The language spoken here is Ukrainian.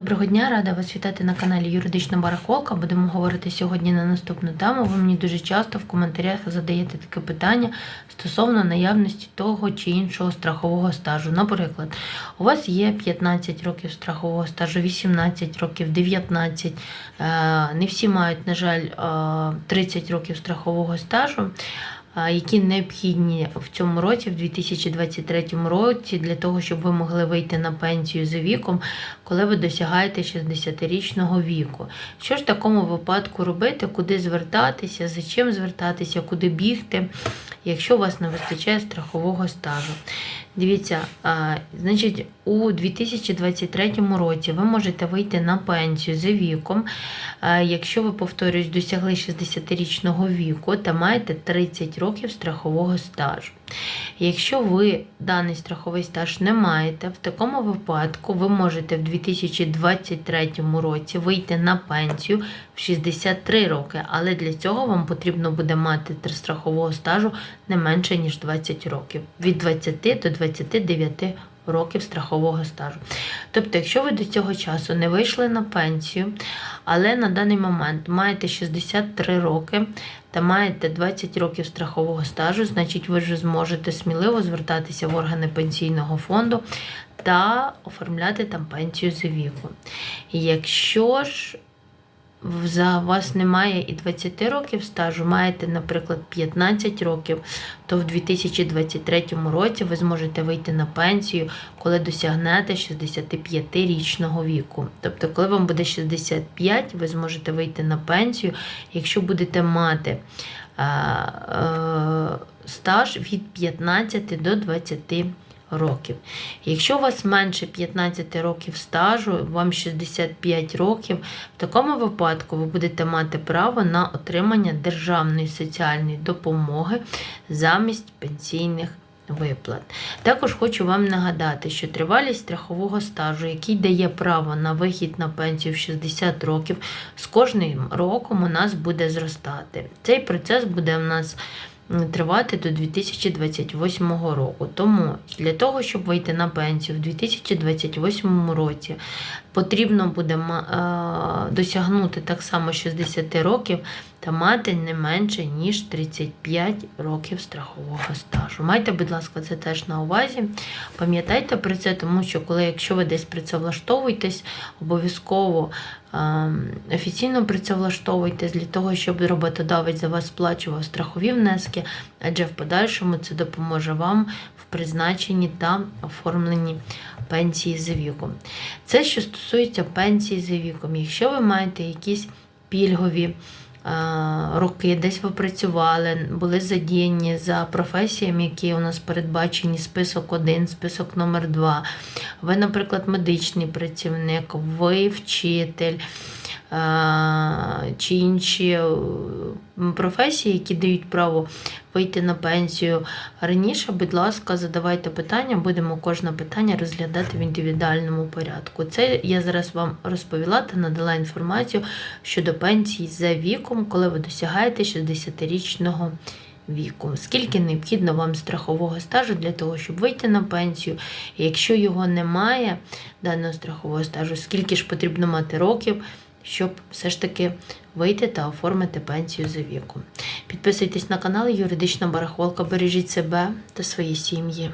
Доброго дня, рада вас вітати на каналі Юридична Барахолка. Будемо говорити сьогодні на наступну тему. Ви мені дуже часто в коментарях задаєте таке питання стосовно наявності того чи іншого страхового стажу. Наприклад, у вас є 15 років страхового стажу, 18 років, 19. Е, Не всі мають, на жаль, е, 30 років страхового стажу. Які необхідні в цьому році, в 2023 році, для того, щоб ви могли вийти на пенсію за віком, коли ви досягаєте 60-річного віку. Що ж в такому випадку робити, куди звертатися, за чим звертатися, куди бігти, якщо у вас не вистачає страхового стажу? Дивіться, значить, у 2023 році ви можете вийти на пенсію за віком, якщо ви, повторюсь, досягли 60-річного віку та маєте 30 років страхового стажу. Якщо ви даний страховий стаж не маєте, в такому випадку ви можете в 2023 році вийти на пенсію в 63 роки, але для цього вам потрібно буде мати страхового стажу не менше ніж 20 років, від 20 до 29 років страхового стажу. Тобто, якщо ви до цього часу не вийшли на пенсію, але на даний момент маєте 63 роки та маєте 20 років страхового стажу, значить ви вже зможете сміливо звертатися в органи пенсійного фонду та оформляти там пенсію за віком. Якщо ж за вас немає і 20 років стажу, маєте, наприклад, 15 років, то в 2023 році ви зможете вийти на пенсію, коли досягнете 65-річного віку. Тобто, коли вам буде 65, ви зможете вийти на пенсію, якщо будете мати е, стаж від 15 до 20 років. Якщо у вас менше 15 років стажу, вам 65 років, в такому випадку ви будете мати право на отримання державної соціальної допомоги замість пенсійних виплат. Також хочу вам нагадати, що тривалість страхового стажу, який дає право на вихід на пенсію в 60 років, з кожним роком у нас буде зростати. Цей процес буде у нас тривати до 2028 року. Тому для того, щоб вийти на пенсію в 2028 році, потрібно буде е, досягнути так само 60 років та мати не менше ніж 35 років страхового стажу. Майте, будь ласка, це теж на увазі. Пам'ятайте про це, тому що коли, якщо ви десь працевлаштовуєтесь, обов'язково е, офіційно працевлаштовуйтесь для того, щоб роботодавець за вас сплачував страхові внески, адже в подальшому це допоможе вам в призначенні та оформленні пенсії за віком. Це що стосується пенсії за віком. Якщо ви маєте якісь пільгові роки, десь ви працювали, були задіяні за професіями, які у нас передбачені список 1, список номер 2 ви, наприклад, медичний працівник, ви вчитель. Чи інші е, професії, які дають право вийти на пенсію раніше, будь ласка, задавайте питання, будемо кожне питання розглядати в індивідуальному порядку. Це я зараз вам розповіла та надала інформацію щодо пенсії за віком, коли ви досягаєте 60-річного віку. Скільки необхідно вам страхового стажу для того, щоб вийти на пенсію? Якщо його немає, даного страхового стажу, скільки ж потрібно мати років, щоб все ж таки вийти та оформити пенсію за віком. Підписуйтесь на канал Юридична Барахолка, бережіть себе та свої сім'ї.